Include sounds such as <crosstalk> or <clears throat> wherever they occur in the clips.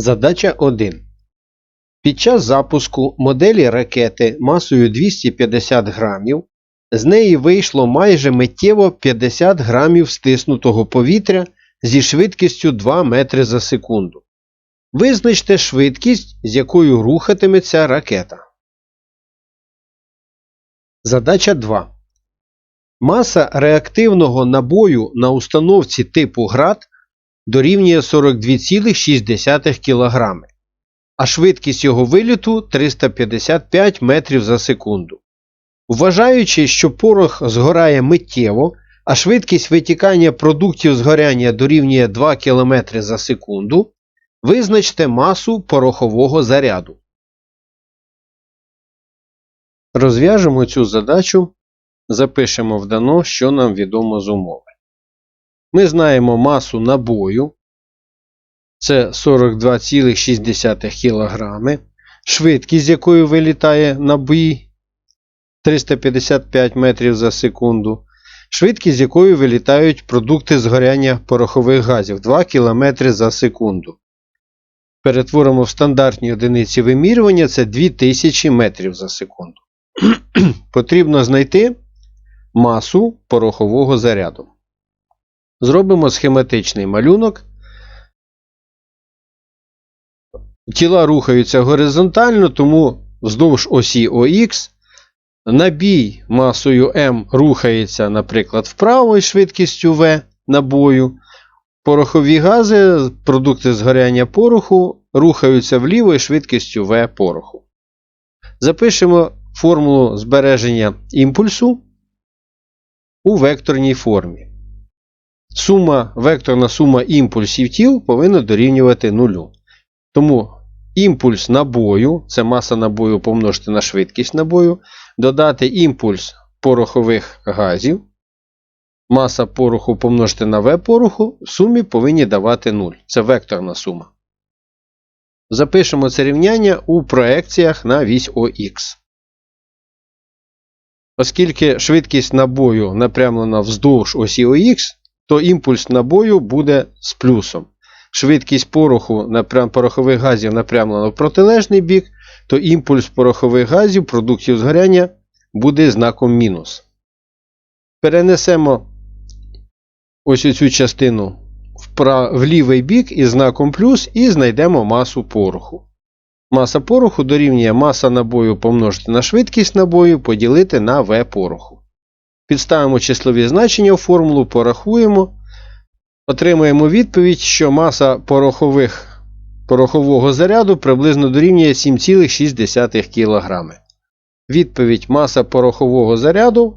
Задача 1. Під час запуску моделі ракети масою 250 грамів з неї вийшло майже миттєво 50 грамів стиснутого повітря зі швидкістю 2 метри за секунду. Визначте швидкість, з якою рухатиметься ракета. Задача 2. Маса реактивного набою на установці типу ГРАД дорівнює 42,6 кг, а швидкість його виліту 355 метрів за секунду. Вважаючи, що порох згорає миттєво, а швидкість витікання продуктів згоряння дорівнює 2 км за секунду, визначте масу порохового заряду. Розв'яжемо цю задачу, запишемо в дано, що нам відомо з умови. Ми знаємо масу набою. Це 42,6 кг. Швидкість, з якою вилітає набій 355 метрів за секунду. Швидкість, з якою вилітають продукти згоряння порохових газів 2 км за секунду. Перетворимо в стандартні одиниці вимірювання це 2000 метрів за секунду. <clears throat> Потрібно знайти масу порохового заряду. Зробимо схематичний малюнок. Тіла рухаються горизонтально, тому вздовж осі ОХ набій масою М рухається, наприклад, вправо із швидкістю В набою. Порохові гази, продукти згоряння пороху рухаються вліво із швидкістю В пороху. Запишемо формулу збереження імпульсу у векторній формі. Сума, векторна сума імпульсів тіл повинна дорівнювати нулю. Тому імпульс набою, це маса набою помножити на швидкість набою, додати імпульс порохових газів, маса пороху помножити на В пороху, в сумі повинні давати 0. Це векторна сума. Запишемо це рівняння у проекціях на вісь ОХ. Оскільки швидкість набою напрямлена вздовж осі ОХ, то імпульс набою буде з плюсом. Швидкість пороху порохових газів напрямлена в протилежний бік, то імпульс порохових газів продуктів згоряння буде знаком мінус. Перенесемо ось цю частину в, в лівий бік із знаком плюс і знайдемо масу пороху. Маса пороху дорівнює маса набою помножити на швидкість набою поділити на В пороху. Підставимо числові значення в формулу, порахуємо. Отримаємо відповідь, що маса порохових, порохового заряду приблизно дорівнює 7,6 кг. Відповідь маса порохового заряду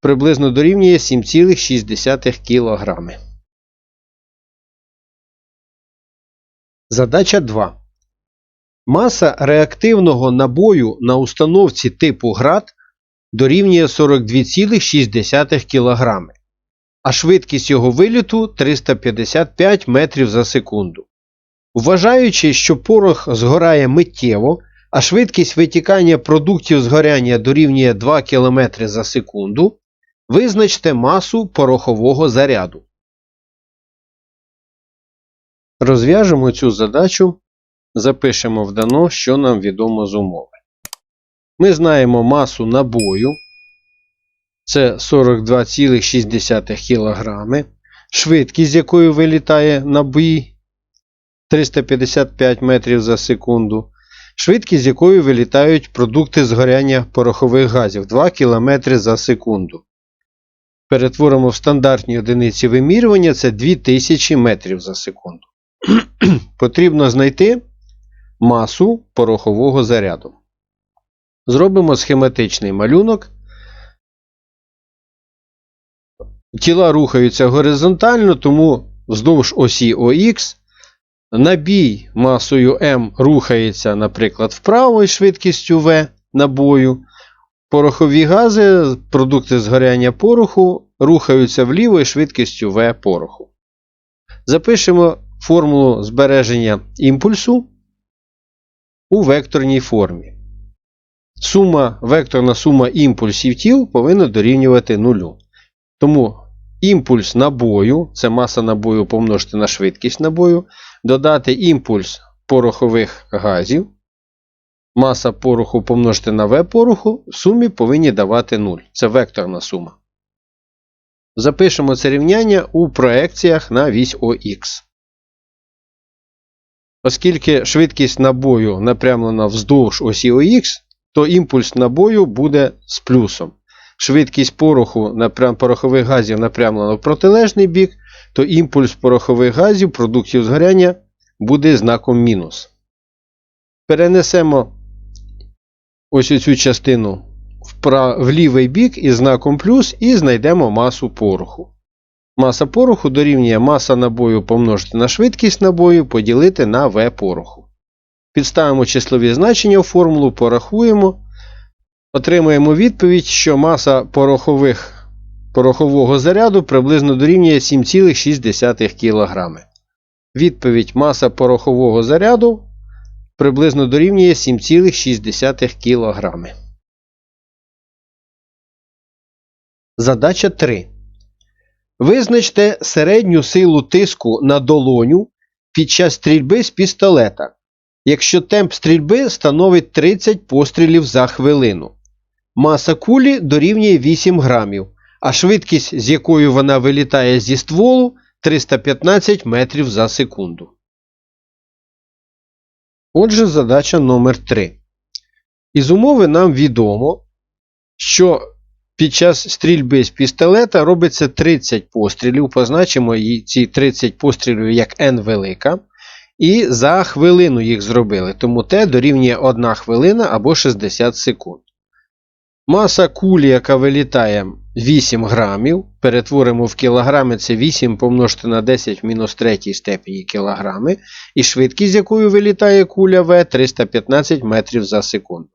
приблизно дорівнює 7,6 кг. Задача 2. Маса реактивного набою на установці типу ГРАД дорівнює 42,6 кг, а швидкість його виліту 355 метрів за секунду. Вважаючи, що порох згорає миттєво, а швидкість витікання продуктів згоряння дорівнює 2 км за секунду, визначте масу порохового заряду. Розв'яжемо цю задачу, запишемо в дано, що нам відомо з умови. Ми знаємо масу набою. Це 42,6 кг. Швидкість, з якою вилітає набій 355 метрів за секунду. Швидкість, з якою вилітають продукти згоряння порохових газів 2 км за секунду. Перетворимо в стандартні одиниці вимірювання це 2000 метрів за секунду. <clears throat> Потрібно знайти масу порохового заряду. Зробимо схематичний малюнок. Тіла рухаються горизонтально, тому вздовж осі ОХ набій масою М рухається, наприклад, вправо із швидкістю В набою. Порохові гази, продукти згоряння пороху рухаються вліво із швидкістю В пороху. Запишемо формулу збереження імпульсу у векторній формі. Сума, векторна сума імпульсів тіл повинна дорівнювати нулю. Тому імпульс набою, це маса набою помножити на швидкість набою, додати імпульс порохових газів. Маса пороху помножити на В пороху в сумі повинні давати 0. Це векторна сума. Запишемо це рівняння у проекціях на вісь ОХ. Оскільки швидкість набою напрямлена вздовж осі ОХ, то імпульс набою буде з плюсом. Швидкість пороху порохових газів напрямлена в протилежний бік, то імпульс порохових газів продуктів згоряння буде знаком мінус. Перенесемо ось цю частину в лівий бік із знаком плюс і знайдемо масу пороху. Маса пороху дорівнює маса набою помножити на швидкість набою поділити на В пороху. Підставимо числові значення в формулу, порахуємо. Отримаємо відповідь, що маса порохових, порохового заряду приблизно дорівнює 7,6 кг. Відповідь маса порохового заряду приблизно дорівнює 7,6 кг. Задача 3. Визначте середню силу тиску на долоню під час стрільби з пістолета, якщо темп стрільби становить 30 пострілів за хвилину. Маса кулі дорівнює 8 грамів, а швидкість, з якою вона вилітає зі стволу 315 метрів за секунду. Отже, задача номер 3. Із умови нам відомо, що під час стрільби з пістолета робиться 30 пострілів. Позначимо ці 30 пострілів як n велика. І за хвилину їх зробили. Тому Т дорівнює 1 хвилина або 60 секунд. Маса кулі, яка вилітає 8 грамів. Перетворимо в кілограми це 8 помножити на 10 в мінус 3 степені кілограми. І швидкість, з якою вилітає куля В 315 метрів за секунду.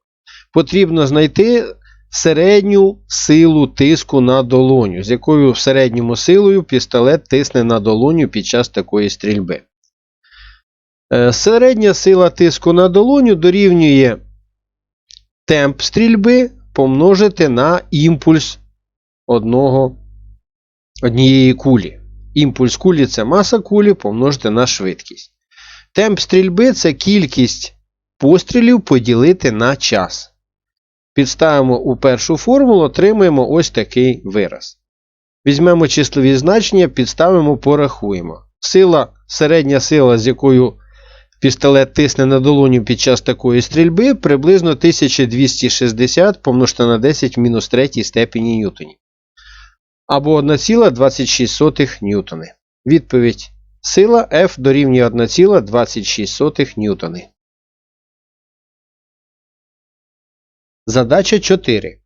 Потрібно знайти середню силу тиску на долоню, з якою середньому силою пістолет тисне на долоню під час такої стрільби. Е, середня сила тиску на долоню дорівнює темп стрільби помножити на імпульс одного, однієї кулі. Імпульс кулі це маса кулі помножити на швидкість. Темп стрільби це кількість пострілів поділити на час. Підставимо у першу формулу, отримаємо ось такий вираз. Візьмемо числові значення, підставимо, порахуємо. Сила, середня сила, з якою пістолет тисне на долоню під час такої стрільби, приблизно 1260 помножити на 10 в мінус 3 степені ньютонів. Або 1,26 ньютони. Відповідь сила F дорівнює 1,26 ньютони. Задача 4.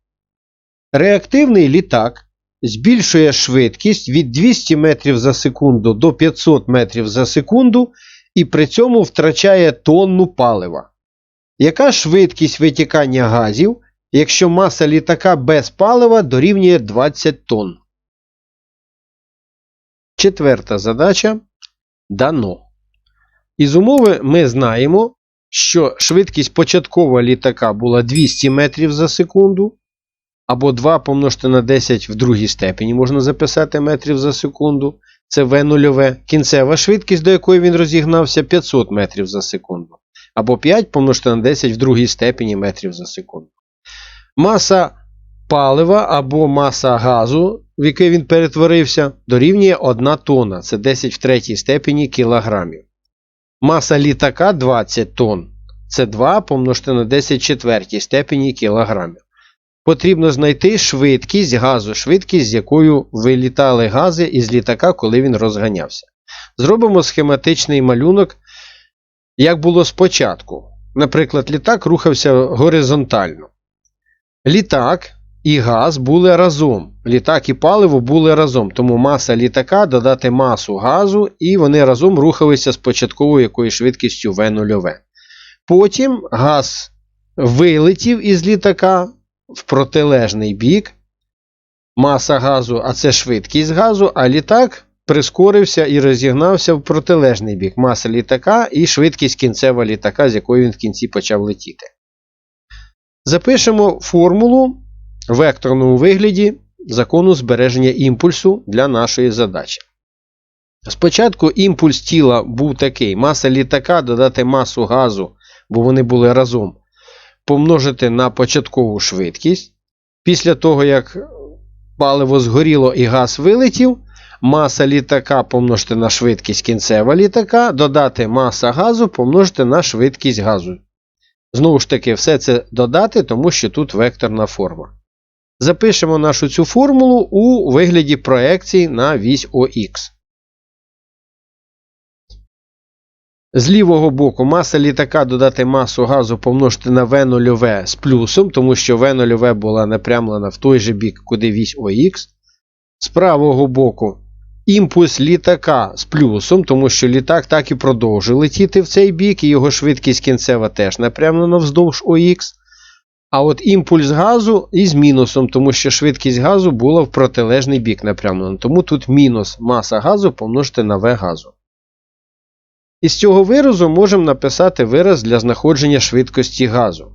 Реактивний літак збільшує швидкість від 200 метрів за секунду до 500 метрів за секунду і при цьому втрачає тонну палива. Яка швидкість витікання газів, якщо маса літака без палива дорівнює 20 тонн? Четверта задача дано. Із умови ми знаємо, що швидкість початкова літака була 200 метрів за секунду. Або 2 помножити на 10 в другій степені можна записати метрів за секунду. Це В0. Кінцева швидкість, до якої він розігнався 500 метрів за секунду. Або 5 помножити на 10 в другій степені метрів за секунду. Маса палива або маса газу, в який він перетворився, дорівнює 1 тонна. Це 10 в третій степені кілограмів. Маса літака 20 тонн. Це 2 помножити на 10 в четвертій степені кілограмів. Потрібно знайти швидкість газу, швидкість, з якою вилітали гази із літака, коли він розганявся. Зробимо схематичний малюнок, як було спочатку. Наприклад, літак рухався горизонтально. Літак і газ були разом. Літак і паливо були разом. Тому маса літака додати масу газу, і вони разом рухалися з початковою якою швидкістю В0. Потім газ вилетів із літака в протилежний бік. Маса газу, а це швидкість газу, а літак прискорився і розігнався в протилежний бік. Маса літака і швидкість кінцева літака, з якою він в кінці почав летіти. Запишемо формулу в векторному вигляді закону збереження імпульсу для нашої задачі. Спочатку імпульс тіла був такий: маса літака додати масу газу, бо вони були разом, помножити на початкову швидкість. Після того, як паливо згоріло і газ вилетів, маса літака помножити на швидкість кінцева літака, додати маса газу помножити на швидкість газу. Знову ж таки, все це додати, тому що тут векторна форма. Запишемо нашу цю формулу у вигляді проекції на вісь ОХ. З лівого боку маса літака додати масу газу помножити на V0 з плюсом, тому що V0 була напрямлена в той же бік, куди вісь ОХ. З правого боку імпульс літака з плюсом, тому що літак так і продовжив летіти в цей бік, і його швидкість кінцева теж напрямлена вздовж ОХ. А от імпульс газу із мінусом, тому що швидкість газу була в протилежний бік напрямлена. Тому тут мінус маса газу помножити на V газу. Із цього виразу можемо написати вираз для знаходження швидкості газу.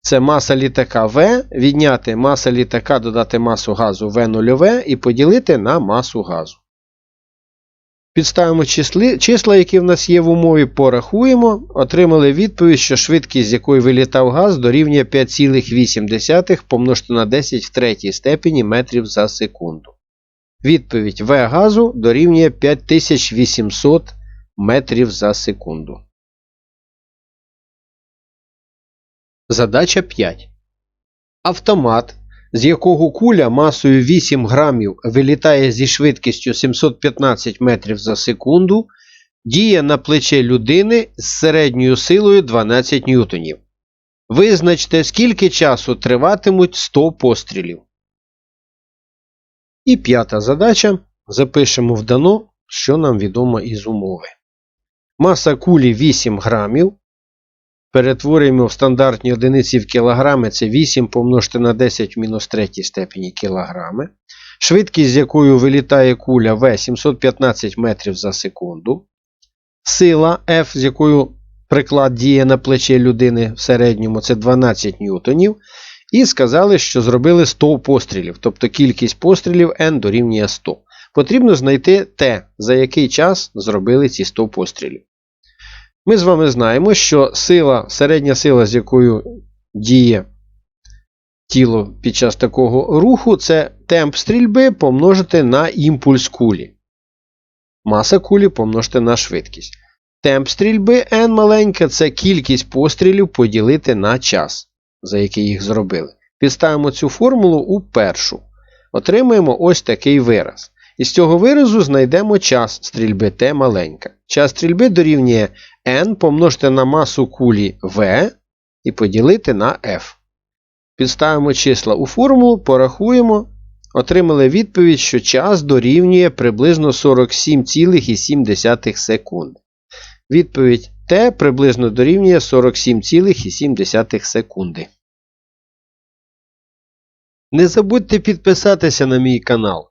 Це маса літака V, відняти маса літака додати масу газу V0 і поділити на масу газу. Підставимо числа, які в нас є в умові, порахуємо. Отримали відповідь, що швидкість, з якою вилітав газ, дорівнює 5,8 помножити на 10 в третій степені метрів за секунду. Відповідь В газу дорівнює 5800 метрів за секунду. Задача 5. Автомат, з якого куля масою 8 грамів вилітає зі швидкістю 715 метрів за секунду, діє на плече людини з середньою силою 12 ньютонів. Визначте, скільки часу триватимуть 100 пострілів. І п'ята задача. Запишемо в дано, що нам відомо із умови. Маса кулі 8 грамів. Перетворюємо в стандартні одиниці в кілограми. Це 8 помножити на 10 в мінус 3 степені кілограми. Швидкість, з якою вилітає куля В 715 метрів за секунду. Сила F, з якою приклад діє на плече людини в середньому, це 12 ньютонів. І сказали, що зробили 100 пострілів. Тобто кількість пострілів N дорівнює 100. Потрібно знайти те, за який час зробили ці 100 пострілів. Ми з вами знаємо, що сила, середня сила, з якою діє тіло під час такого руху, це темп стрільби помножити на імпульс кулі. Маса кулі помножити на швидкість. Темп стрільби n маленька це кількість пострілів поділити на час, за який їх зробили. Підставимо цю формулу у першу. Отримаємо ось такий вираз. Із цього виразу знайдемо час стрільби Т маленька. Час стрільби дорівнює n помножити на масу кулі V і поділити на F. Підставимо числа у формулу, порахуємо. Отримали відповідь, що час дорівнює приблизно 47,7 секунди. Відповідь Т приблизно дорівнює 47,7 секунди. Не забудьте підписатися на мій канал.